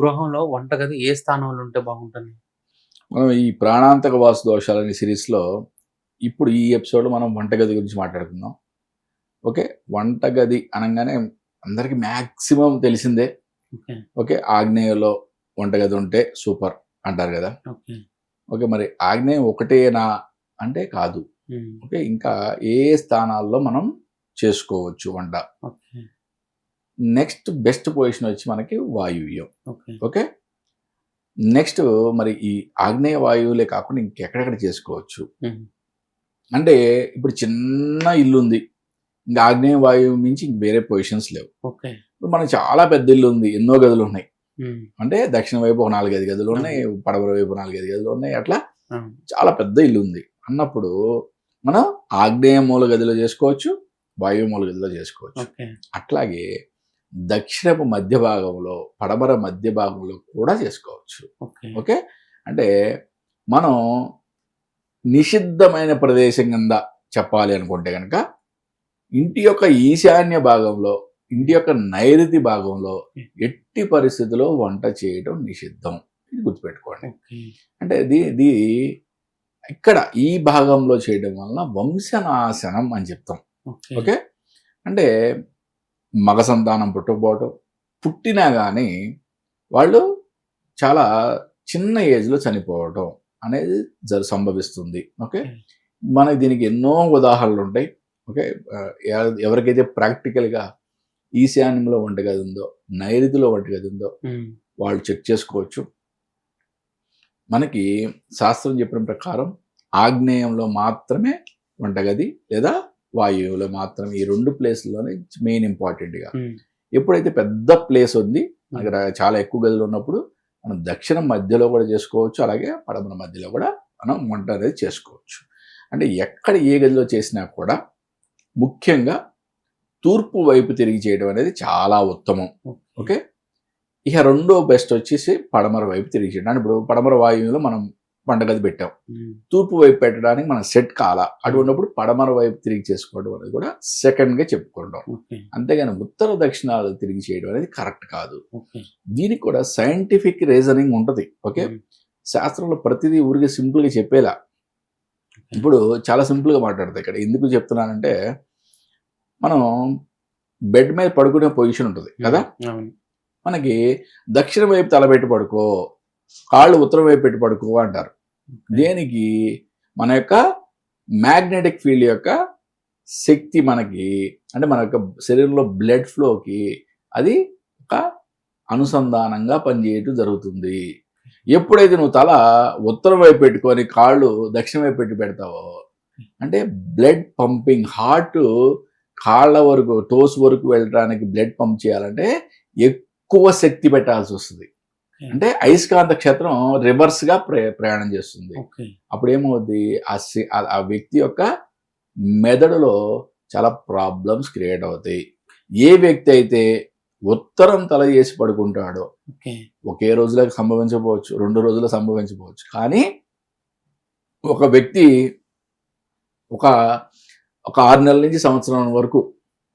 గృహంలో వంటగది ఏ స్థానంలో ఉంటే బాగుంటుంది? మనం ఈ ప్రాణాంతక వాస్తు దోషాలు అనే సిరీస్లో ఇప్పుడు ఈ ఎపిసోడ్లో మనం వంటగది గురించి మాట్లాడుకుందాం. ఓకే? వంటగది అనగానే అందరికీ మ్యాక్సిమం తెలిసిందే. ఓకే. ఆగ్నేయంలో వంటగది ఉంటే సూపర్ అంటారు కదా? ఓకే. మరి ఆగ్నేయం ఒకటేనా అంటే కాదు. ఓకే? ఇంకా ఏ స్థానాల్లో మనం చేసుకోవచ్చు వంట? నెక్స్ట్ బెస్ట్ పొజిషన్ వచ్చి మనకి వాయువ్యం. ఓకే. నెక్స్ట్ మరి ఈ ఆగ్నేయ వాయువులే కాకుండా ఇంకెక్కడెక్కడ చేసుకోవచ్చు? అంటే ఇప్పుడు చిన్న ఇల్లు ఉంది ఇంకా ఆగ్నేయ వాయువు మించి ఇంక వేరే పొజిషన్స్ లేవు. ఇప్పుడు మనకు చాలా పెద్ద ఇల్లు ఉంది ఎన్నో గదులు ఉన్నాయి. అంటే దక్షిణ వైపు ఒక నాలుగైదు గదులు ఉన్నాయి. పడమర వైపు నాలుగైదు గదులు ఉన్నాయి. అట్లా చాలా పెద్ద ఇల్లు ఉంది అన్నప్పుడు మనం ఆగ్నేయ మూల గదిలో చేసుకోవచ్చు వాయువు మూల గదిలో చేసుకోవచ్చు అట్లాగే దక్షిణపు మధ్య భాగంలో పడమర మధ్య భాగంలో కూడా చేసుకోవచ్చు. ఓకే. అంటే మనం నిషిద్ధమైన ప్రదేశం కింద చెప్పాలి అనుకుంటే కనుక ఇంటి యొక్క ఈశాన్య భాగంలో ఇంటి యొక్క నైరుతి భాగంలో ఎట్టి పరిస్థితిలో వంట చేయడం నిషిద్ధం. ఇది గుర్తుపెట్టుకోండి. అంటే ఇది ఇది ఇక్కడ ఈ భాగంలో చేయడం వలన వంశనాశనం అని చెప్తాం. ఓకే? అంటే మగ సంతానం పుట్టకపోవటం పుట్టినా కానీ వాళ్ళు చాలా చిన్న ఏజ్లో చనిపోవటం అనేది జరు సంభవిస్తుంది. ఓకే? మనకి దీనికి ఎన్నో ఉదాహరణలు ఉంటాయి. ఓకే? ఎవరికైతే ప్రాక్టికల్గా ఈశాన్యంలో వంటగది ఉందో నైరుతిలో వంటగది ఉందో వాళ్ళు చెక్ చేసుకోవచ్చు. మనకి శాస్త్రం చెప్పిన ప్రకారం ఆగ్నేయంలో మాత్రమే వంటగది లేదా వాయువులో మాత్రమే ఈ రెండు ప్లేస్లోనే మెయిన్ ఇంపార్టెంట్గా. ఎప్పుడైతే పెద్ద ప్లేస్ ఉంది అక్కడ చాలా ఎక్కువ గదులు ఉన్నప్పుడు మనం దక్షిణం మధ్యలో కూడా చేసుకోవచ్చు అలాగే పడమర మధ్యలో కూడా మనం వంట అనేది చేసుకోవచ్చు. అంటే ఎక్కడ ఏ గదిలో చేసినా కూడా ముఖ్యంగా తూర్పు వైపు తిరిగి చేయడం అనేది చాలా ఉత్తమం. ఓకే. ఇక రెండో బెస్ట్ వచ్చేసి పడమర వైపు తిరిగి చేయడం. అంటే ఇప్పుడు పడమర వాయువులో మనం వంటగది పెట్టాం. తూర్పు వైపు పెట్టడానికి మనం సెట్ కాల. అటువంటిప్పుడు పడమర వైపు తిరిగి చేసుకోవడం అనేది కూడా సెకండ్గా చెప్పుకుంటాం. అంతేగాని ఉత్తర దక్షిణాలు తిరిగి చేయడం అనేది కరెక్ట్ కాదు. దీనికి కూడా సైంటిఫిక్ రీజనింగ్ ఉంటుంది. ఓకే? శాస్త్రంలో ప్రతిదీ ఊరికే సింపుల్గా చెప్పేలా. ఇప్పుడు చాలా సింపుల్గా మాట్లాడతాయి ఇక్కడ. ఎందుకు చెప్తున్నానంటే మనం బెడ్ మీద పడుకునే పొజిషన్ ఉంటుంది కదా? మనకి దక్షిణ వైపు తలబెట్టి పడుకో కాళ్ళు ఉత్తరం వైపు పెట్టి పడుకో అంటారు. దేనికి? మన యొక్క మ్యాగ్నెటిక్ ఫీల్డ్ యొక్క శక్తి మనకి అంటే మన యొక్క శరీరంలో బ్లడ్ ఫ్లోకి అది ఒక అనుసంధానంగా పనిచేయటం జరుగుతుంది. ఎప్పుడైతే నువ్వు తల ఉత్తరం వైపు పెట్టుకొని కాళ్ళు దక్షిణ వైపు పెట్టి పెడతావో అంటే బ్లడ్ పంపింగ్ హార్ట్ కాళ్ళ వరకు టోస్ వరకు వెళ్ళడానికి బ్లడ్ పంప్ చేయాలంటే ఎక్కువ శక్తి పెట్టాల్సి వస్తుంది. అంటే అయస్కాంత క్షేత్రం రివర్స్గా ప్ర- ప్రయాణం చేస్తుంది. అప్పుడు ఏమవుద్ది ఆ వ్యక్తి యొక్క మెదడులో చాలా ప్రాబ్లమ్స్ క్రియేట్ అవుతాయి. ఏ వ్యక్తి అయితే ఉత్తరం తల చేసి పడుకుంటాడో ఒకే రోజులో సంభవించకపోవచ్చు రెండు రోజుల్లో సంభవించకపోవచ్చు. కానీ ఒక వ్యక్తి ఒక ఒక ఆరు నెలల నుంచి సంవత్సరం వరకు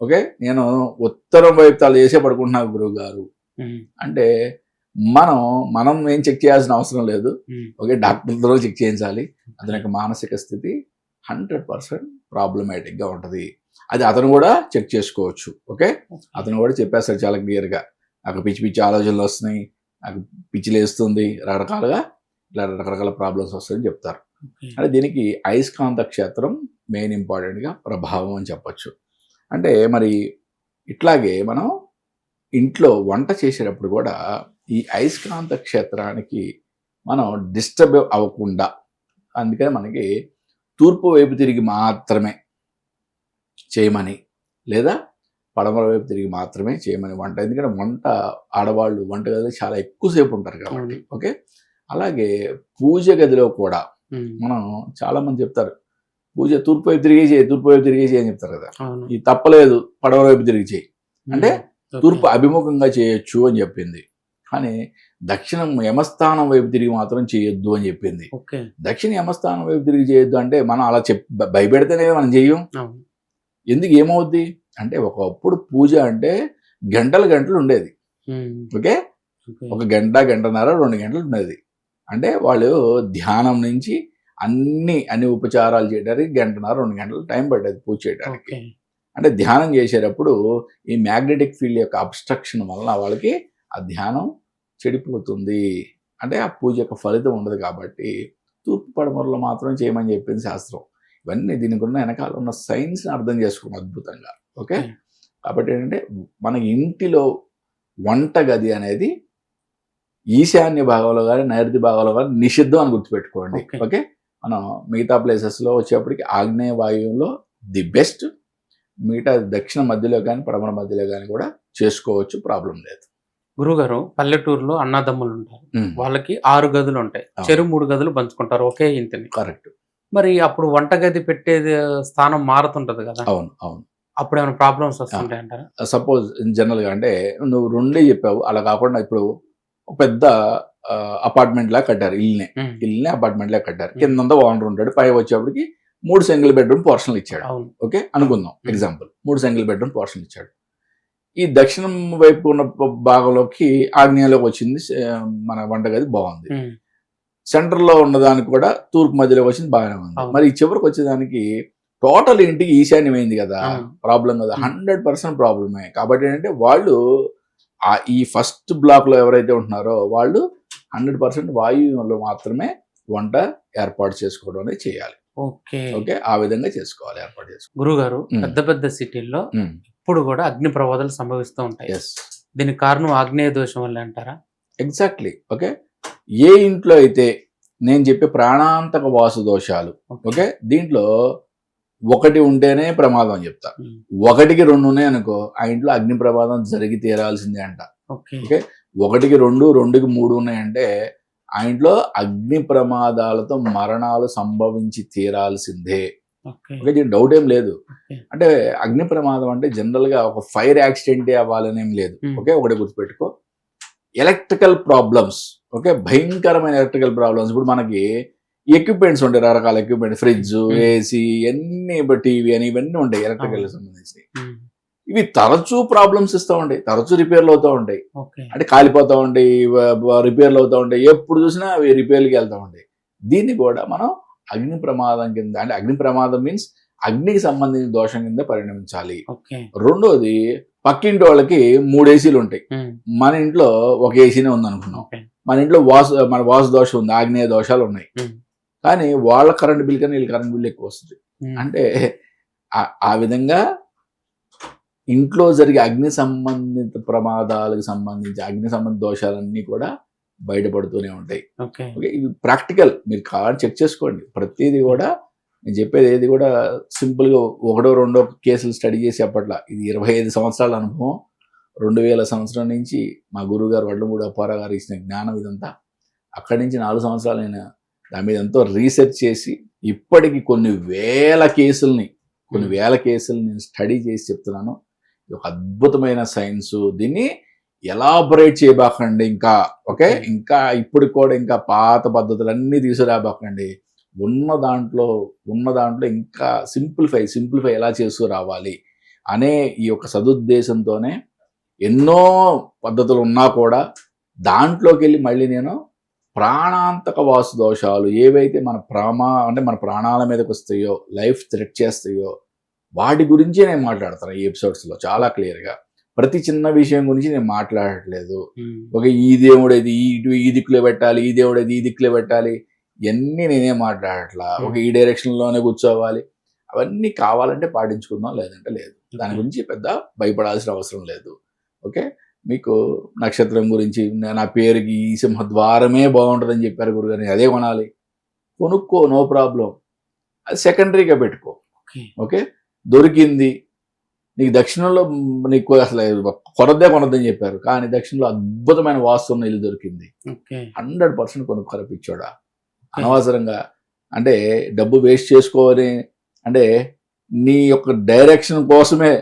ఓకే? నేను ఉత్తరం వైపు తల చేసే పడుకుంటున్నా గురువు గారు ఉమ్, అంటే మనం మనం ఏం చెక్ చేయాల్సిన అవసరం లేదు. ఓకే డాక్టర్తో చెక్ చేయించాలి. అతని యొక్క మానసిక స్థితి హండ్రెడ్ పర్సెంట్ ప్రాబ్లమేటిక్గా ఉంటుంది. అది అతను కూడా చెక్ చేసుకోవచ్చు. ఓకే? అతను కూడా చెప్పేస్తాడు చాలా క్లియర్గా. నాకు పిచ్చి పిచ్చి ఆలోచనలు వస్తున్నాయి. నాకు పిచ్చి లేస్తుంది. రకరకాలుగా ఇట్లా రకరకాల ప్రాబ్లమ్స్ వస్తాయని చెప్తారు. అంటే దీనికి అయస్కాంత క్షేత్రం మెయిన్ ఇంపార్టెంట్గా ప్రభావం అని చెప్పొచ్చు. అంటే మరి ఇట్లాగే మనం ఇంట్లో వంట చేసేటప్పుడు కూడా ఈ అయస్కాంత క్షేత్రానికి మనం డిస్టర్బ్ అవ్వకుండా అందుకని మనకి తూర్పు వైపు తిరిగి మాత్రమే చేయమని లేదా పడమర వైపు తిరిగి మాత్రమే చేయమని వంట. ఎందుకంటే వంట ఆడవాళ్ళు వంట గదిలో చాలా ఎక్కువసేపు ఉంటారు కాబట్టి. ఓకే? అలాగే పూజ గదిలో కూడా మనం చాలా మంది చెప్తారు పూజ తూర్పు వైపు తిరిగి చేయి తూర్పు వైపు తిరిగి చేయి అని చెప్తారు కదా. ఇది తప్పలేదు పడవ వైపు తిరిగి చేయి. అంటే. తూర్పు అభిముఖంగా చేయొచ్చు అని చెప్పింది. కానీ దక్షిణం యమస్థానం వైపు తిరిగి మాత్రం చేయొద్దు అని చెప్పింది. దక్షిణ యమస్థానం వైపు తిరిగి చేయొద్దు అంటే మనం అలా చెప్ భయపెడితేనే మనం చెయ్యం. అవును. ఎందుకు ఏమవుద్ది? అంటే ఒకప్పుడు పూజ అంటే గంటలు గంటలు ఉండేది. ఓకే. ఒక గంట గంటన్నర రెండు గంటలు ఉన్నది అంటే వాళ్ళు ధ్యానం నుంచి అన్ని అన్ని ఉపచారాలు చేయడానికి గంటన్నర రెండు గంటలు టైం పడ్డది పూజ చేయడానికి. అంటే ధ్యానం చేసేటప్పుడు ఈ మ్యాగ్నెటిక్ ఫీల్డ్ యొక్క అబ్స్ట్రక్షన్ వలన వాళ్ళకి ఆ ధ్యానం చెడిపోతుంది. అంటే ఆ పూజ యొక్క ఫలితం ఉండదు కాబట్టి తూర్పు పడమరలో మాత్రం చేయమని చెప్పింది శాస్త్రం. ఇవన్నీ దీనికి ఉన్న వెనకాల ఉన్న సైన్స్ని అర్థం చేసుకున్నాం అద్భుతంగా. ఓకే? ఓకే. కాబట్టి ఏంటంటే మన ఇంటిలో వంట గది అనేది ఈశాన్య భాగంలో కానీ నైరుతి భాగంలో కానీ నిషిద్ధం అని గుర్తుపెట్టుకోండి. ఓకే. ఓకే? మనం మిగతా ప్లేసెస్లో వచ్చేప్పటికి ఆగ్నేయ వాయువులో ది బెస్ట్. మిగతా దక్షిణ మధ్యలో కానీ పడమర మధ్యలో కానీ కూడా చేసుకోవచ్చు. ప్రాబ్లం లేదు. గురుగారు పల్లెటూరులో అన్నదమ్ములు ఉంటారు వాళ్ళకి ఆరు గదులు ఉంటాయి. చెరు మూడు గదులు పంచుకుంటారు ఒకే ఇంటిని. కరెక్ట్. మరి అప్పుడు వంట గది పెట్టేది స్థానం మారుతుంటది కదా? అవును అవును. అప్పుడు ఏమైనా ప్రాబ్లమ్స్ వస్తుంటాయి అంటారా? సపోజ్ జనరల్గా అంటే నువ్వు రెండే చెప్పావు. అలా కాకుండా ఇప్పుడు పెద్ద అపార్ట్మెంట్ లా కట్టారు ఇల్లునే. ఇల్లునే అపార్ట్మెంట్ లా కట్టారు. కిందంతా ఓనర్ ఉంటాడు. పై వచ్చేప్పటికి మూడు సింగిల్ బెడ్రూమ్ పోర్షన్లు ఇచ్చాడు. ఓకే అనుకుందాం. ఎగ్జాంపుల్. మూడు సింగిల్ బెడ్రూమ్ పోర్షన్ ఇచ్చాడు. ఈ దక్షిణం వైపు ఉన్న భాగంలోకి ఆగ్నేయంలోకి వచ్చింది మన వంటగది బాగుంది. సెంటర్లో ఉన్నదానికి కూడా తూర్పు మధ్యలోకి వచ్చింది బాగానే ఉంది. మరి ఈ చివరికి వచ్చేదానికి టోటల్ ఇంటికి ఈశాన్యమైంది కదా. ప్రాబ్లం కదా. హండ్రెడ్ పర్సెంట్ ప్రాబ్లమే కాబట్టి ఏంటంటే వాళ్ళు ఆ ఈ ఫస్ట్ బ్లాక్లో ఎవరైతే ఉంటున్నారో వాళ్ళు హండ్రెడ్ పర్సెంట్ వాయువులో మాత్రమే వంట ఏర్పాటు చేసుకోవడం అనేది చేయాలి ఓకే. ఓకే ఆ విధంగా చేసుకోవాలి ఏర్పాటు చేసుకోవాలి గురుగారు ఉమ్. పెద్ద పెద్ద సిటీల్లో ఇప్పుడు కూడా అగ్ని ప్రమాదాలు సంభవిస్తూ ఉంటాయి. దీనికి కారణం ఆగ్నేయ దోషం వల్ల అంటారా? Exactly okay? ఏ ఇంట్లో అయితే నేను చెప్పే ప్రాణాంతక వాసు దోషాలు ఓకే. దీంట్లో ఒకటి ఉంటేనే ప్రమాదం అని చెప్తా. ఒకటికి రెండు ఉన్నాయి అనుకో ఆ ఇంట్లో అగ్ని ప్రమాదం జరిగి తీరాల్సిందే అంట. ఓకే. ఒకటికి రెండు రెండుకి మూడు ఉన్నాయంటే ఆ ఇంట్లో అగ్ని ప్రమాదాలతో మరణాలు సంభవించి తీరాల్సిందే ఓకే దీని డౌట్ ఏం లేదు. అంటే అగ్ని ప్రమాదం అంటే జనరల్గా ఒక ఫైర్ యాక్సిడెంటే అవ్వాలని ఏం లేదు. ఓకే ఒకటి గుర్తుపెట్టుకో ఎలక్ట్రికల్ ప్రాబ్లమ్స్ ఓకే భయంకరమైన ఎలక్ట్రికల్ ప్రాబ్లమ్స్ ఇప్పుడు మనకి ఎక్విప్మెంట్స్ ఉంటాయి రకరకాల ఎక్విప్మెంట్ ఫ్రిడ్జ్. ఏసీ ఎన్ని టీవీ అని ఇవన్నీ ఉంటాయి ఎలక్ట్రికల్ అవును. ఇవి తరచూ ప్రాబ్లమ్స్ ఇస్తూ ఉంటాయి. తరచూ రిపేర్లు అవుతూ ఉంటాయి. అంటే కాలిపోతూ ఉంటాయి రిపేర్లు అవుతూ ఉంటాయి. ఎప్పుడు చూసినా అవి రిపేర్లకి వెళ్తూ ఉంటాయి. దీన్ని కూడా మనం అగ్ని ప్రమాదం కింద అంటే అగ్ని ప్రమాదం మీన్స్ అగ్నికి సంబంధించిన దోషం కింద పరిణమించాలి. రెండోది పక్కింటి వాళ్ళకి మూడు ఏసీలు ఉంటాయి. మన ఇంట్లో ఒక ఏసీనే ఉంది అనుకున్నాం మన ఇంట్లో వాసు మన వాసు దోషం ఉంది ఆగ్నేయ దోషాలు ఉన్నాయి. కానీ వాళ్ళ కరెంట్ బిల్ కన్నా వీళ్ళ కరెంట్ బిల్ ఎక్కువ వస్తుంది. అంటే ఆ విధంగా ఇంట్లో జరిగే అగ్ని సంబంధిత ప్రమాదాలకు సంబంధించి అగ్ని సంబంధిత దోషాలన్నీ కూడా బయటపడుతూనే ఉంటాయి. ఓకే. ఇవి ప్రాక్టికల్. మీరు కావాలి చెక్ చేసుకోండి. ప్రతిదీ కూడా నేను చెప్పేది ఏది కూడా సింపుల్గా ఒకటో రెండో కేసులు స్టడీ చేసి చెప్పట్లా ఇది ఇరవై ఐదు సంవత్సరాల అనుభవం. రెండు వేల సంవత్సరం నుంచి మా గురువు గారు వడ్లమూడి అప్పారా గారు ఇచ్చిన జ్ఞానం ఇదంతా. అక్కడి నుంచి నాలుగు సంవత్సరాలు నేను దాని మీద ఎంతో రీసెర్చ్ చేసి ఇప్పటికి కొన్ని వేల కేసుల్ని కొన్ని వేల కేసులు నేను స్టడీ చేసి చెప్తున్నాను. ఒక అద్భుతమైన సైన్స్. దీన్ని ఎలాబొరేట్ చేయబాకండి ఇంకా. ఓకే? Okay. ఇంకా ఇప్పుడు కూడా ఇంకా పాత పద్ధతులన్నీ తీసుకురాబాకండి. ఉన్న దాంట్లో ఉన్న దాంట్లో ఇంకా సింప్లిఫై సింప్లిఫై ఎలా చేస్తూ రావాలి అనే ఈ యొక్క సదుద్దేశంతోనే ఎన్నో పద్ధతులు ఉన్నా కూడా దాంట్లోకి వెళ్ళి మళ్ళీ నేను ప్రాణాంతక వాసు దోషాలు ఏవైతే మన ప్రామా అంటే మన ప్రాణాల మీదకి వస్తాయో లైఫ్ థ్రెట్ చేస్తాయో వాటి గురించే నేను మాట్లాడతాను ఈ ఎపిసోడ్స్లో చాలా క్లియర్గా ప్రతి చిన్న విషయం గురించి నేను మాట్లాడట్లేదు. ఉమ్. ఒక ఈ దేవుడు ఇది ఈ ఇటు ఈ దిక్కులో పెట్టాలి ఈ దేవుడు ఇది ఈ దిక్కులో పెట్టాలి. ఇవన్నీ నేనే మాట్లాడట్లా. ఒక ఈ డైరెక్షన్లోనే కూర్చోవాలి. అవన్నీ కావాలంటే పాటించుకుందాం లేదంటే లేదు. దాని గురించి పెద్ద భయపడాల్సిన అవసరం లేదు. ఓకే? మీకు నక్షత్రం గురించి నా- పేరుకి ఈ సింహద్వారమే బాగుంటుందని చెప్పారు గురుగారు. అదే కొనాలి. కొనుక్కో నో ప్రాబ్లం. అది సెకండరీగా పెట్టుకో. ఓకే? దొరికింది. నీకు దక్షిణంలో నీకు అసలు కొనద్దే కొనద్దని చెప్పారు. కానీ దక్షిణంలో అద్భుతమైన వాస్తు ఉన్న ఇల్లు దొరికింది. హండ్రెడ్ పర్సెంట్ కొనుక్కోరా పిచ్చోడా అనవసరంగా. అంటే డబ్బు వేస్ట్ చేసుకోవాలి. అంటే నీ యొక్క డైరెక్షన్ కోసమే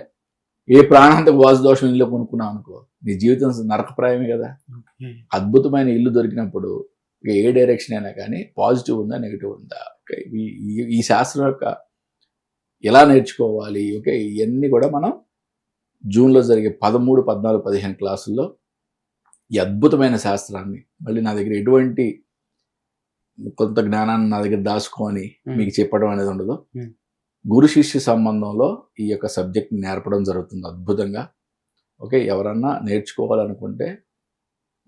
ఏ ప్రాణాంతక వాసు దోషం ఇల్లు కొనుక్కున్నావు అనుకో నీ జీవితం నరకప్రాయమే కదా. అద్భుతమైన ఇల్లు దొరికినప్పుడు ఏ డైరెక్షన్ అయినా కానీ పాజిటివ్ ఉందా నెగిటివ్ ఉందా? ఈ శాస్త్రం యొక్క ఎలా నేర్చుకోవాలి? ఓకే ఇవన్నీ కూడా మనం జూన్లో జరిగే పదమూడు పద్నాలుగు పదిహేను క్లాసుల్లో ఈ అద్భుతమైన శాస్త్రాన్ని మళ్ళీ నా దగ్గర ఎటువంటి కొంత జ్ఞానాన్ని నా దగ్గర దాచుకొని మీకు చెప్పడం అనేది ఉండదు. గురు శిష్య సంబంధంలో ఈ యొక్క సబ్జెక్ట్ నేర్పడం జరుగుతుంది అద్భుతంగా. ఓకే ఎవరన్నా నేర్చుకోవాలనుకుంటే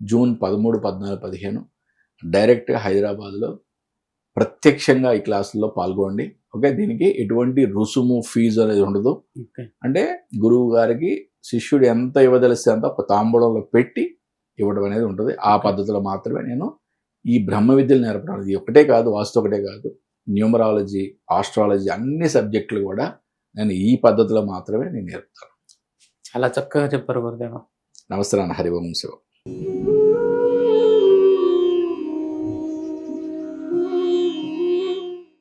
జూన్ పదమూడు పద్నాలుగు పదిహేను డైరెక్ట్గా హైదరాబాద్లో ప్రత్యక్షంగా ఈ క్లాసుల్లో పాల్గొండి ఓకే దీనికి ఎటువంటి రుసుము ఫీజు అనేది ఉండదు. అంటే గురువు గారికి శిష్యుడు ఎంత ఇవ్వదలిస్తే అంత ఒక తాంబూలంలో పెట్టి ఇవ్వడం అనేది ఉంటుంది. ఆ పద్ధతిలో మాత్రమే నేను ఈ బ్రహ్మ విద్యలు నేర్పడం అనేది ఒకటే కాదు వాస్తు ఒకటే కాదు న్యూమరాలజీ ఆస్ట్రాలజీ అన్ని సబ్జెక్టులు కూడా నేను ఈ పద్ధతిలో మాత్రమే నేను నేర్పుతాను. చాలా చక్కగా చెప్పారు గురుదేవ. నమస్తే నాన్న హరి ఓం శివ.